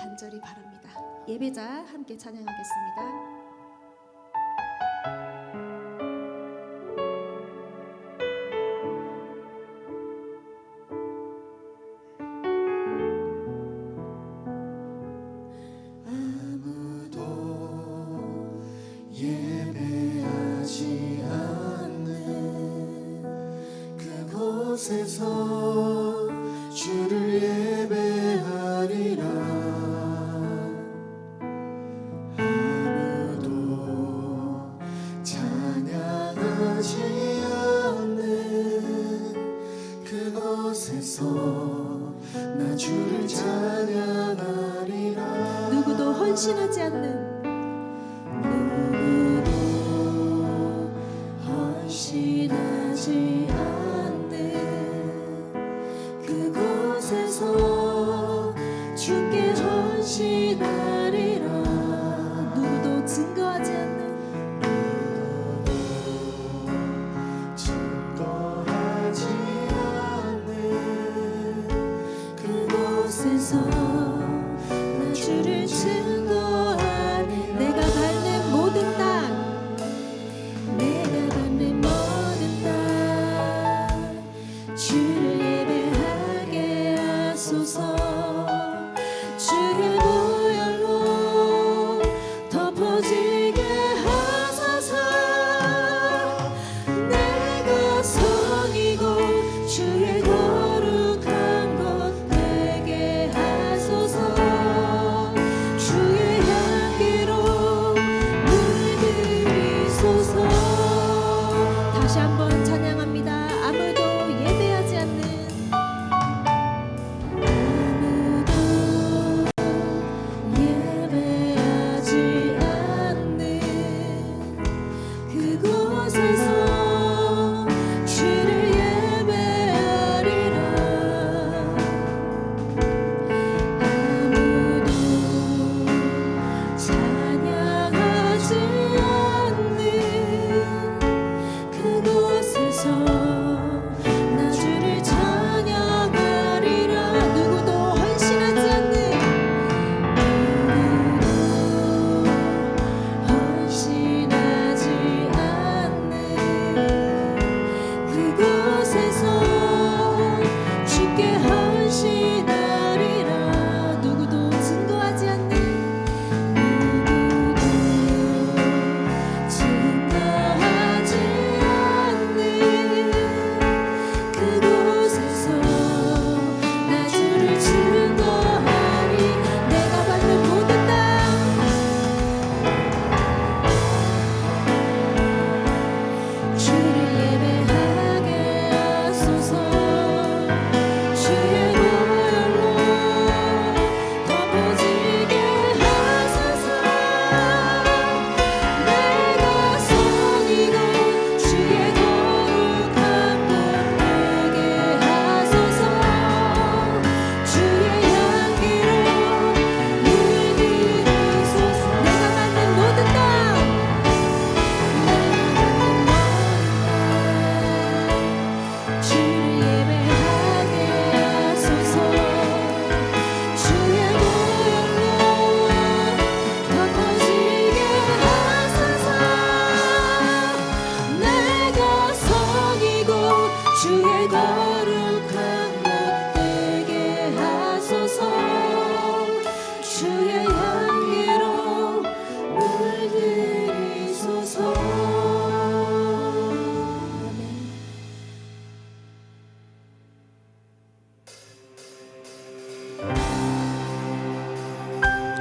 간절히 바랍니다. 예배자 함께 찬양하겠습니다.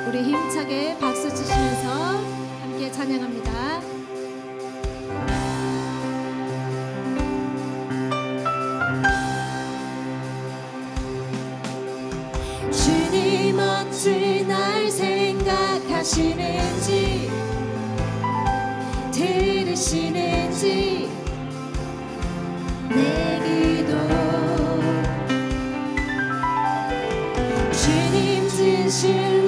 우리 힘차게 박수 치시면서 함께 찬양합니다. 주님 어찌 날 생각하시는지 들으시는지 내 기도 주님 진실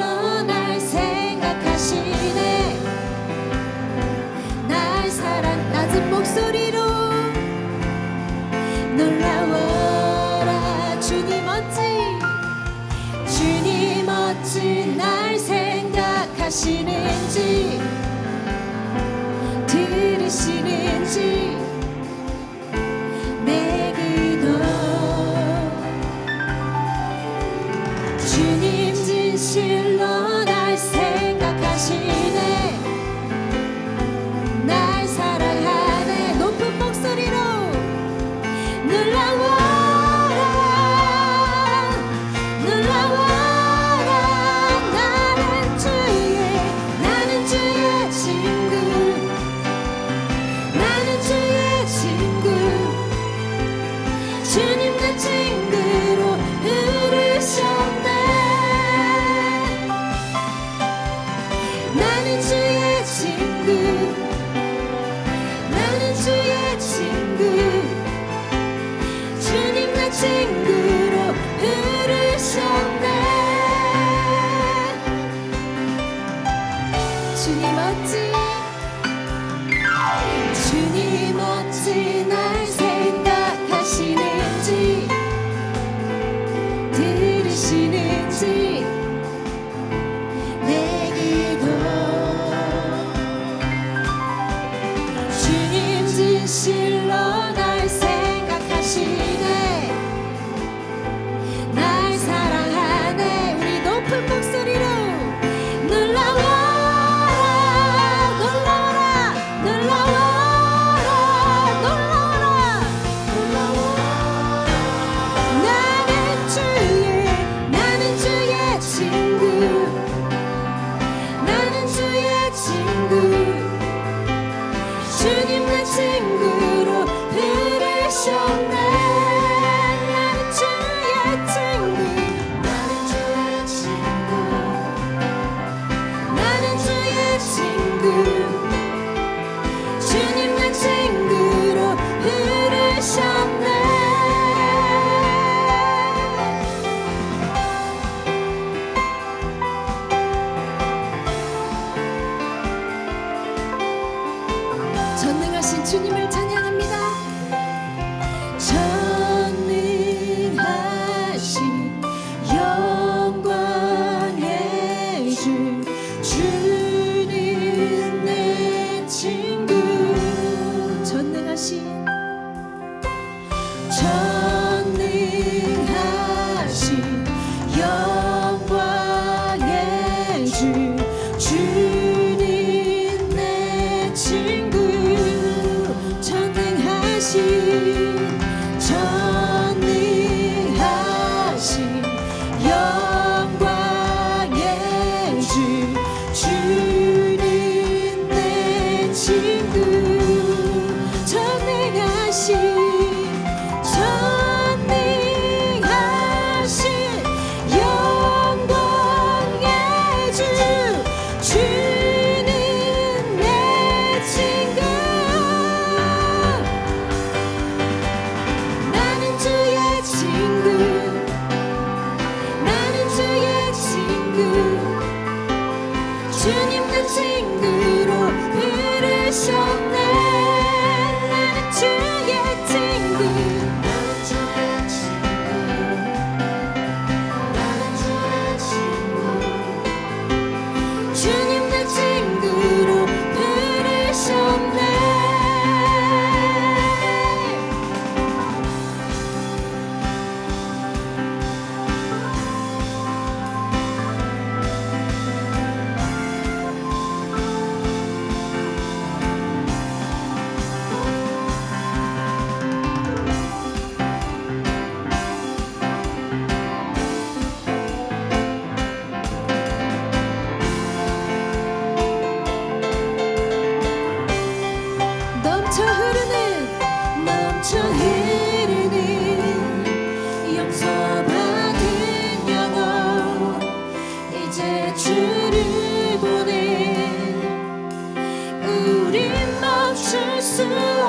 멈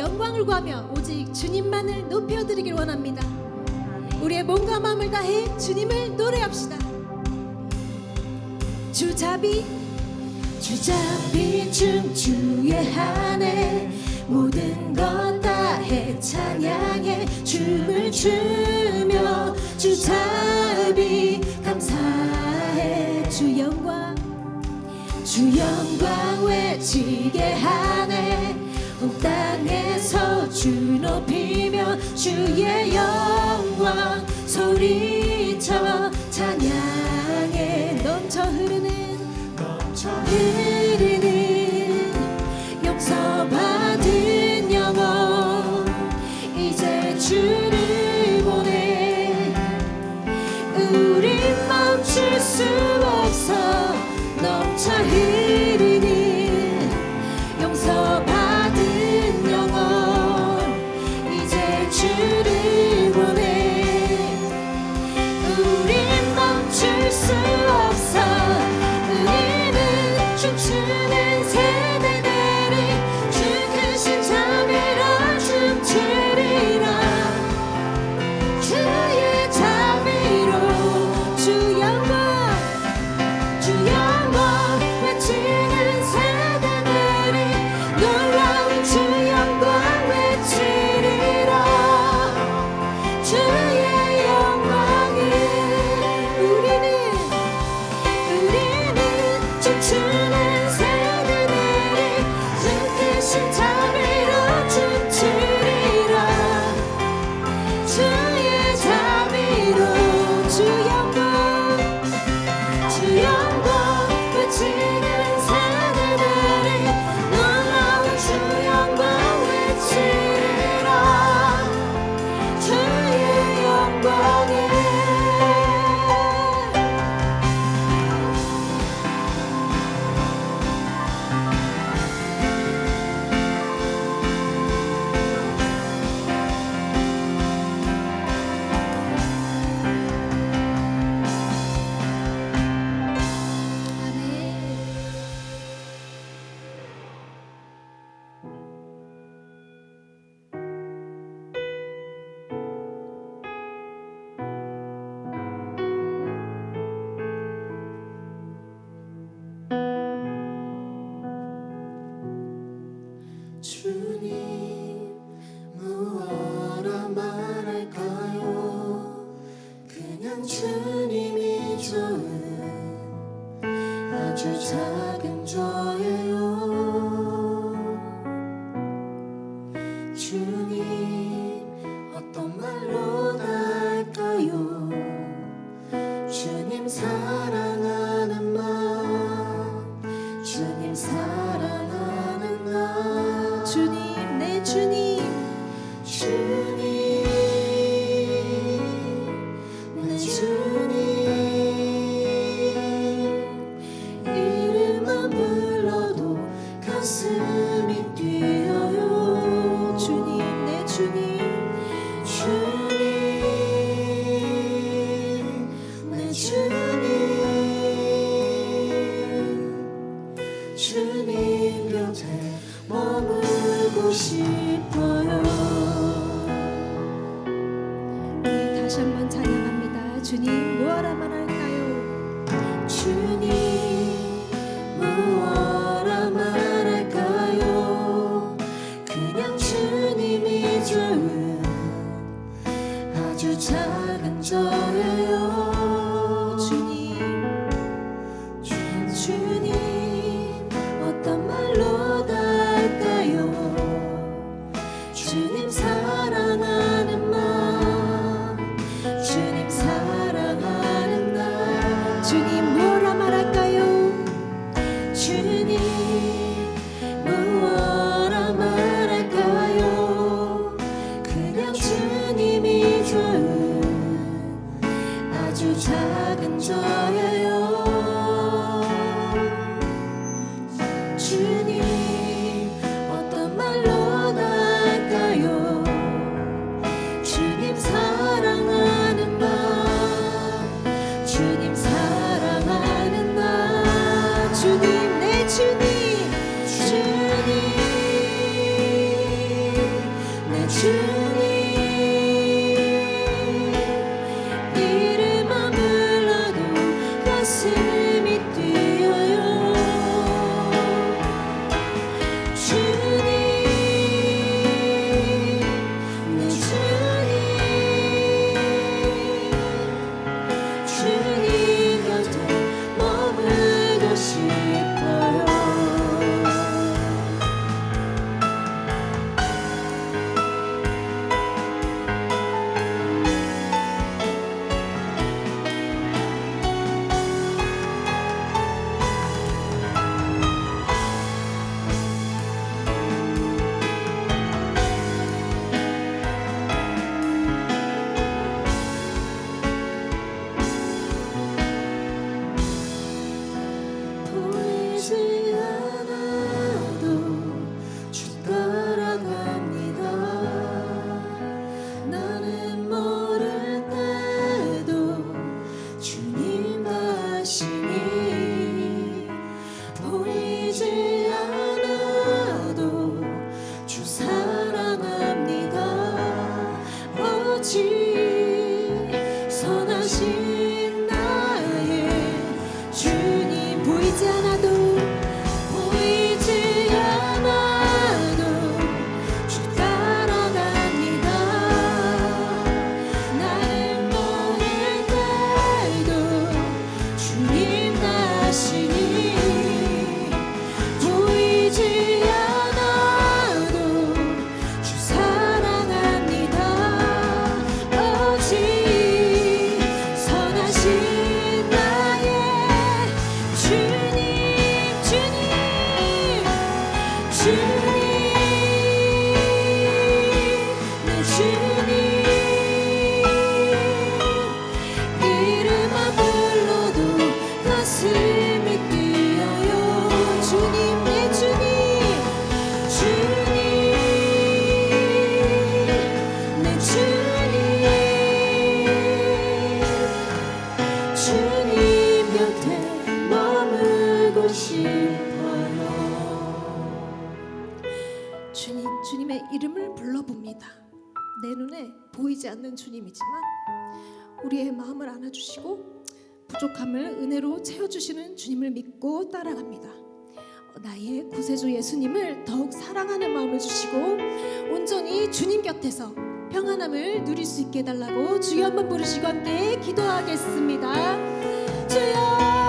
영광을 구하며 오직 주님만을 높여드리길 원합니다. 우리의 몸과 마음을 다해 주님을 노래합시다. 주 자비 사로잡힌 춤추의 한해 모든 것 다 해찬양해 춤을 추며 주 자비 감사해. 주 영광 주 영광 외치게 하네. 온 땅에서 주 높이며 주의 영광 소리쳐 찬양. 않는 주님이지만 우리의 마음을 안아주시고 부족함을 은혜로 채워주시는 주님을 믿고 따라갑니다. 어, 나의 구세주 예수님을 더욱 사랑하는 마음을 주시고 온전히 주님 곁에서 평안함을 누릴 수 있게 해달라고 주여 한번 부르시고 함께 기도하겠습니다. 주여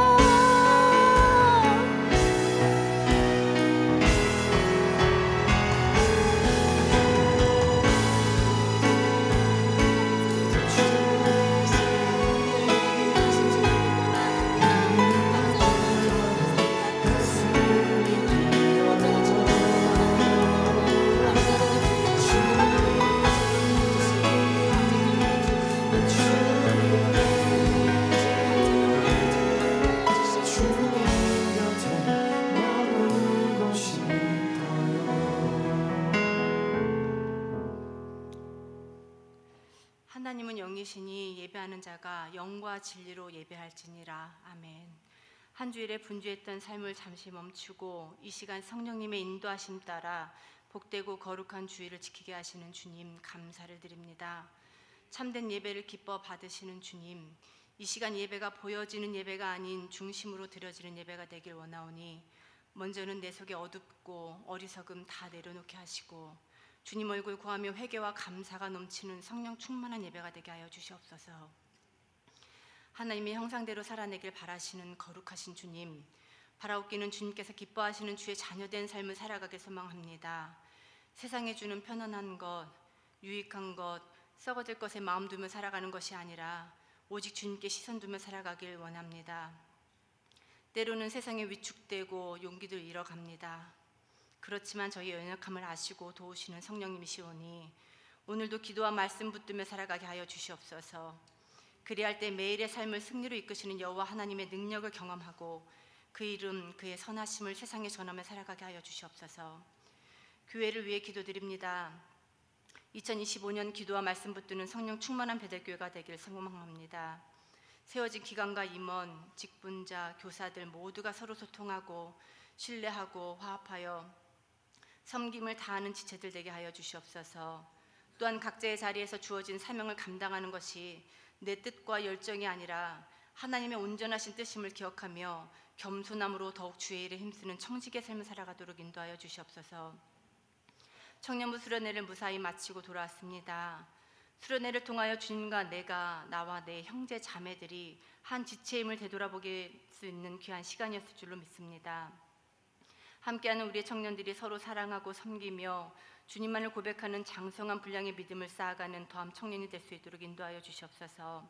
영이시니 예배하는 자가 영과 진리로 예배할지니라 아멘. 한 주일에 분주했던 삶을 잠시 멈추고 이 시간 성령님의 인도하심 따라 복되고 거룩한 주일을 지키게 하시는 주님 감사를 드립니다. 참된 예배를 기뻐 받으시는 주님 이 시간 예배가 보여지는 예배가 아닌 중심으로 드려지는 예배가 되길 원하오니 먼저는 내 속에 어둡고 어리석음 다 내려놓게 하시고 주님 얼굴 구하며 회개와 감사가 넘치는 성령 충만한 예배가 되게 하여 주시옵소서. 하나님의 형상대로 살아내길 바라시는 거룩하신 주님, 바라옵기는 주님께서 기뻐하시는 주의 자녀된 삶을 살아가길 소망합니다. 세상에 주는 편안한 것, 유익한 것, 썩어질 것에 마음 두며 살아가는 것이 아니라 오직 주님께 시선 두며 살아가길 원합니다. 때로는 세상에 위축되고 용기를 잃어갑니다. 그렇지만 저희 연약함을 아시고 도우시는 성령님이시오니 오늘도 기도와 말씀 붙들며 살아가게 하여 주시옵소서. 그리할 때 매일의 삶을 승리로 이끄시는 여호와 하나님의 능력을 경험하고 그 이름 그의 선하심을 세상에 전하며 살아가게 하여 주시옵소서. 교회를 위해 기도드립니다. 2025년 기도와 말씀 붙드는 성령 충만한 배달교회가 되기를 소망합니다. 세워진 기관과 임원, 직분자, 교사들 모두가 서로 소통하고 신뢰하고 화합하여 섬김을 다하는 지체들 되게 하여 주시옵소서. 또한 각자의 자리에서 주어진 사명을 감당하는 것이 내 뜻과 열정이 아니라 하나님의 온전하신 뜻임을 기억하며 겸손함으로 더욱 주의 일에 힘쓰는 청직의 삶을 살아가도록 인도하여 주시옵소서. 청년부 수련회를 무사히 마치고 돌아왔습니다. 수련회를 통하여 주님과 내가 나와 내 형제 자매들이 한 지체임을 되돌아보게 수 있는 귀한 시간이었을 줄로 믿습니다. 함께하는 우리의 청년들이 서로 사랑하고 섬기며 주님만을 고백하는 장성한 분량의 믿음을 쌓아가는 더함 청년이 될 수 있도록 인도하여 주시옵소서.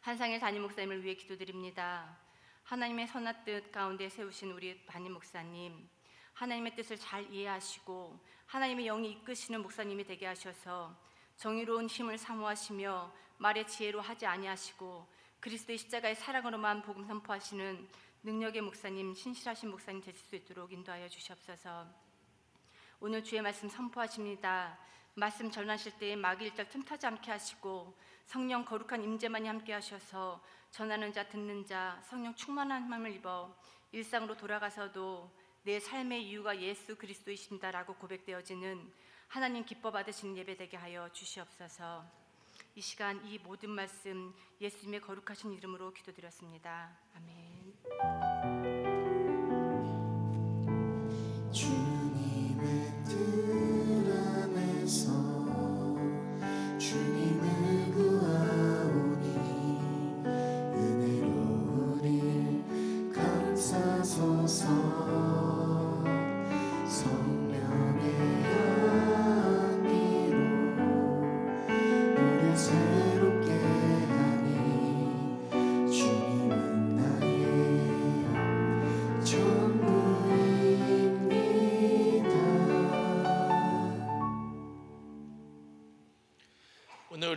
한상일 담임 목사님을 위해 기도드립니다. 하나님의 선한 뜻 가운데 세우신 우리 담임 목사님, 하나님의 뜻을 잘 이해하시고 하나님의 영이 이끄시는 목사님이 되게 하셔서 정의로운 힘을 사모하시며 말의 지혜로 하지 아니하시고 그리스도의 십자가의 사랑으로만 복음 선포하시는 능력의 목사님, 신실하신 목사님 되실 수 있도록 인도하여 주시옵소서. 오늘 주의 말씀 선포하십니다. 말씀 전하실 때에 마귀 일절 틈타지 않게 하시고 성령 거룩한 임재만이 함께 하셔서 전하는 자 듣는 자 성령 충만한 힘을 입어 일상으로 돌아가서도 내 삶의 이유가 예수 그리스도이십니다라고 고백되어지는 하나님 기뻐 받으시는 예배 되게 하여 주시옵소서. 이 시간 이 모든 말씀 예수님의 거룩하신 이름으로 기도드렸습니다. 아멘. 주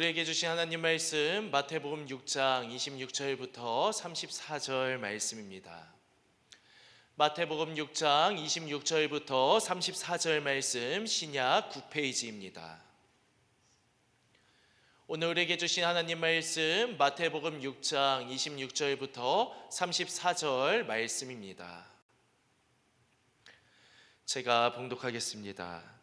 우리에게 주신 하나님 말씀 마태복음 6장 26절부터 34절 말씀입니다. 마태복음 6장 26절부터 34절 말씀 신약 9페이지입니다. 오늘 우리에게 주신 하나님 말씀 마태복음 6장 26절부터 34절 말씀입니다. 제가 봉독하겠습니다.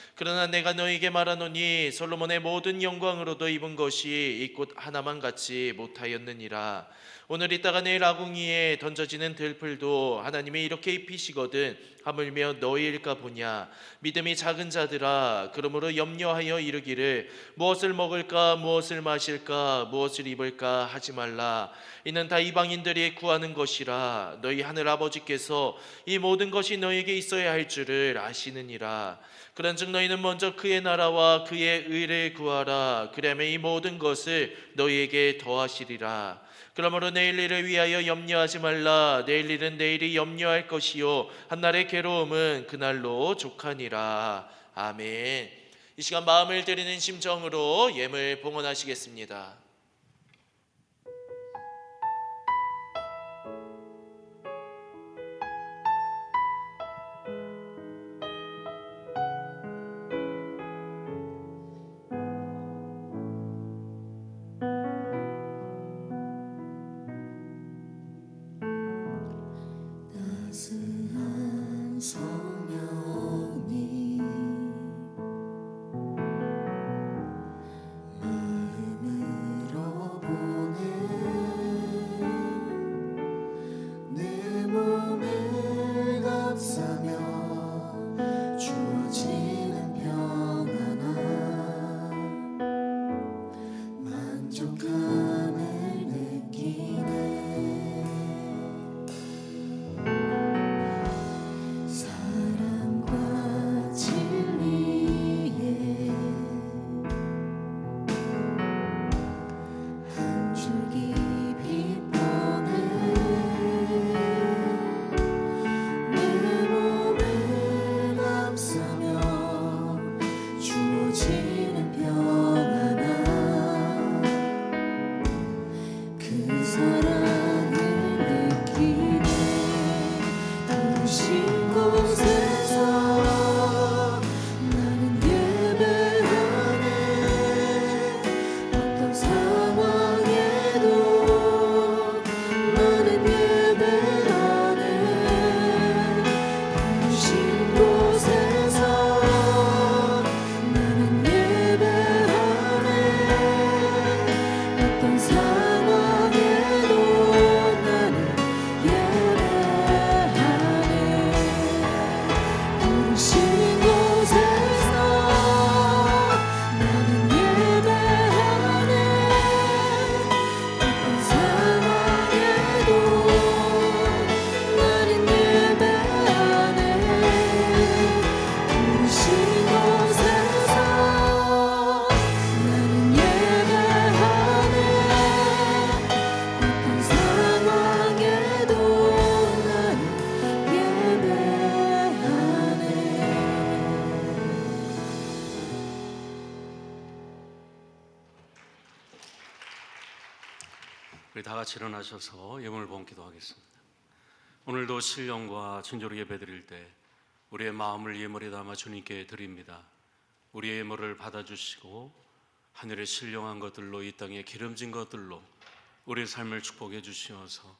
그러나 내가 너희에게 말하노니 솔로몬의 모든 영광으로도 입은 것이 이 꽃 하나만 같이 못하였느니라 오늘 있다가 내일 아궁이에 던져지는 들풀도 하나님이 이렇게 입히시거든. 하물며 너희일까 보냐? 믿음이 작은 자들아 그러므로 염려하여 이르기를 무엇을 먹을까 무엇을 마실까 무엇을 입을까 하지 말라. 이는 다 이방인들이 구하는 것이라. 너희 하늘 아버지께서 이 모든 것이 너희에게 있어야 할 줄을 아시느니라. 그런즉 너희는 먼저 그의 나라와 그의 의를 구하라. 그러면 이 모든 것을 너희에게 더하시리라 그러므로 내일 일을 위하여 염려하지 말라. 내일 일은 내일이 염려할 것이요. 한날의 괴로움은 그날로 족하니라. 아멘. 이 시간 마음을 드리는 심정으로 예물 봉헌하시겠습니다. 신령과 진조로 예배드릴 때 우리의 마음을 예물에 담아 주님께 드립니다. 우리의 예물을 받아주시고 하늘의 신령한 것들로 이 땅에 기름진 것들로 우리의 삶을 축복해 주시어서